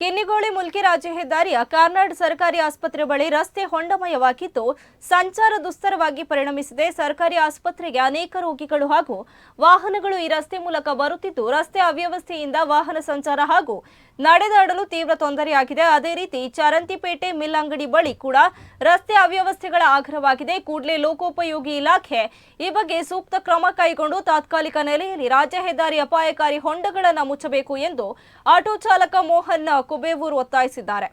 ಕಿನ್ನಿಗೋಳಿ ಮುಲ್ಕಿ ರಾಜ ಹೆದ್ದಾರಿಯ ಕಾರ್ನಾಡ್ ಸರ್ಕಾರಿ ಆಸ್ಪತ್ರೆ ಬಳಿ ರಸ್ತೆ ಹೊಂಡಮಯವಾಗಿದ್ದು, ಸಂಚಾರ ದುಸ್ತರವಾಗಿ ಪರಿಣಮಿಸಿದೆ. ಸರ್ಕಾರಿ ಆಸ್ಪತ್ರೆಗೆ ಅನೇಕ ರೋಗಿಗಳು ಹಾಗೂ ವಾಹನಗಳು ಈ ರಸ್ತೆ ಮೂಲಕ ಬರುತ್ತಿದ್ದು, ರಸ್ತೆ ಅವ್ಯವಸ್ಥೆಯಿಂದ ವಾಹನ ಸಂಚಾರ ಹಾಗೂ ನಡೆದಾಡಲು ತೀವ್ರ ತೊಂದರೆಯಾಗಿದೆ. ಅದೇ ರೀತಿ ಚರಂತಿಪೇಟೆ ಮಿಲ್ ಅಂಗಡಿ ಬಳಿ ಕೂಡ ರಸ್ತೆ ಅವ್ಯವಸ್ಥೆಗಳ ಆಗ್ರಹವಾಗಿದೆ. ಕೂಡಲೇ ಲೋಕೋಪಯೋಗಿ ಇಲಾಖೆ ಈ ಬಗ್ಗೆ ಸೂಕ್ತ ಕ್ರಮ ಕೈಗೊಂಡು ತಾತ್ಕಾಲಿಕ ನೆಲೆಯಲ್ಲಿ ರಾಜ್ಯ ಹೆದ್ದಾರಿ ಅಪಾಯಕಾರಿ ಹೊಂಡಗಳನ್ನು ಮುಚ್ಚಬೇಕು ಎಂದು ಆಟೋ ಚಾಲಕ ಮೋಹನ್ ಕುಬೇವೂರ್ ಒತ್ತಾಯಿಸಿದ್ದಾರೆ.